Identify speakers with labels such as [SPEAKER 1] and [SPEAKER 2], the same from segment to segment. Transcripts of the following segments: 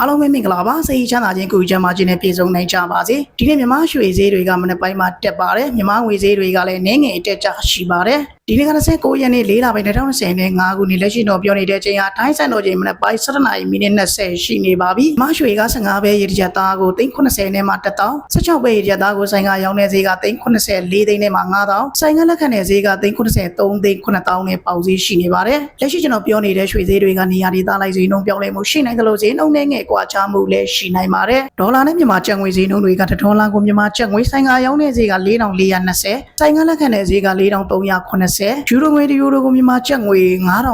[SPEAKER 1] အားလုံးပဲမင်္ဂလာပါစိတ်ချမ်းသာခြင်းကိုယ်ချမ်းသာခြင်းနဲ့ပြည့်စုံနိုင်ကြပါစေဒီနေ့မြန်မာရွှေဈေးတွေကမနေ့ပိုင်းမှာတက်ပါတယ်မြန်မာငွေဈေးတွေကလည်းနည်းငယ်တက်ကြရှိပါတယ် ဒီနေ့က29ရက်နေ့4လပိုင်း2020နဲ့5ခုနှစ်လက်ရှိတော့ပြောနေတဲ့အချိန်ဟာတိုင်းဆန်တော်ချိန်မနေ့ပိုင်း7နာရီမိနစ်20ရှိနေပါပြီမြန်မာရွှေက15ပဲရေတကြသားကို390နဲ့မှတက်တောင်း16ပဲရေတကြသားကိုဆိုင်ကရောင်းတဲ့ဈေးက394သိန်းနဲ့မှ9000ဆိုင်ကလက်ခံတဲ့ဈေးက393သိန်း9000နဲ့ပေါက်ဈေးရှိနေပါတယ်လက်ရှိကျွန်တော်ပြောနေတဲ့ရွှေဈေးတွေကနေရာဒေသလိုက်ဈေးနှုန်းပြောင်းလဲမှုရှိနိုင်တယ်လို့ဈေးနှုန်းနဲ့ငယ်ကွာခြားမှုလည်းရှိနိုင်ပါတယ်ဒေါ်လာနဲ့မြန်မာကျပ်ငွေဈေးနှုန်းတွေကတစ်ဒေါ်လာကိုမြန်မာကျပ်ငွေဆိုင်ကရောင်းတဲ့ဈေးက4420ဆိုင်ကလက်ခံတဲ့ဈေးက4380ယူရိုငွေတစ်ယူရိုကိုမြန်မာကျပ်ငွေ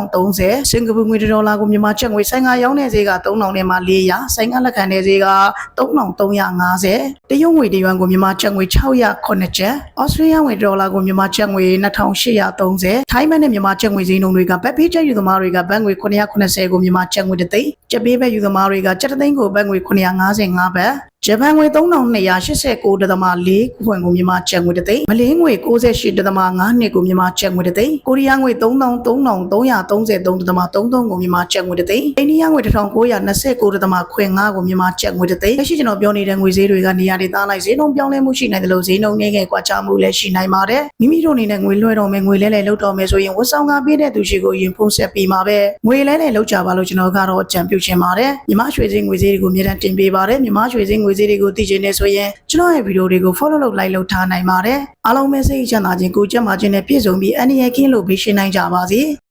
[SPEAKER 1] 9030စင်ကာပူငွေတစ်ဒေါ်လာကိုမြန်မာကျပ်ငွေဆိုင်ကရောင်းတဲ့ဈေးက3000နဲ့မှ400ဆိုင်ကလက်ခံတဲ့ဈေးက3350တရုတ်ငွေတစ်ယွမ်ကိုမြန်မာကျပ်ငွေ609ကျပ်ဩစတြေးလျငွေဒေါ်လာကိုမြန်မာကျပ်ငွေ2830ထိုင်းမန်နဲ့မြန်မာကျပ်ငွေဈေးနှုန်းတွေကဘက်ဖေးကျပ်ယူသမားတွေကဘတ်ငွေ990ကိုမြန်မာကျပ်ငွေတစ်သိန်းကျပ်ပေးဘက်ယူသမားတွေကကျပ်တစ်သိန်းကိုဘတ်ငွေ955ဘတ် ဂျပန်ငွေ3289ဒသမ4ခွင်ကိုမြန်မာကျပ်ငွေတစ်သိန်းမလေးငွေ68ဒသမ5နှစ်ကိုမြန်မာကျပ်ငွေတစ်သိန်းကိုရီးယားငွေ3333ဒသမ33ကိုမြန်မာကျပ်ငွေတစ်သိန်းအိန္ဒိယငွေ1929ဒသမခွင်5ကိုမြန်မာကျပ်ငွေတစ်သိန်းလက်ရှိကျွန်တော်ပြောနေတဲ့ငွေဈေးတွေကနေရာဒေသလိုက်ဈေးနှုန်းပြောင်းလဲမှုရှိနိုင်တယ်လို့ဈေးနှုန်းငယ်ငယ်ကွာခြားမှုလည်းရှိနိုင်ပါတယ်မိမိတို့အနေနဲ့ငွေလွှဲတော်မယ်ငွေလဲလဲလောက်တော်မယ်ဆိုရင်ဝန်ဆောင်ကားပေးတဲ့သူရှိကိုရင်ဖုန်းဆက်ပြီးမှာပဲငွေလဲလဲလောက်ကြပါလို့ကျွန်တော်ကတော့အကြံပြုချင်ပါတယ်မြမရွှေဈေးငွေဈေးတွေကိုအမြဲတမ်းတင်ပေးပါတယ်မြမရွှေဈေးငွေဈေးတွေကိုသိချင်နေဆိုရင်ကျွန်တော်ရဲ့ဗီဒီယိုတွေကို follow လုပ် like လုပ်ထားနိုင်ပါတယ်အားလုံးပဲစိတ်ချမ်းသာခြင်းကိုယ်ကျန်းမာခြင်းနဲ့ပြည့်စုံပြီးအန္တရာယ်ကင်းလို့ဘေးရှင်းနိုင်ကြပါစေ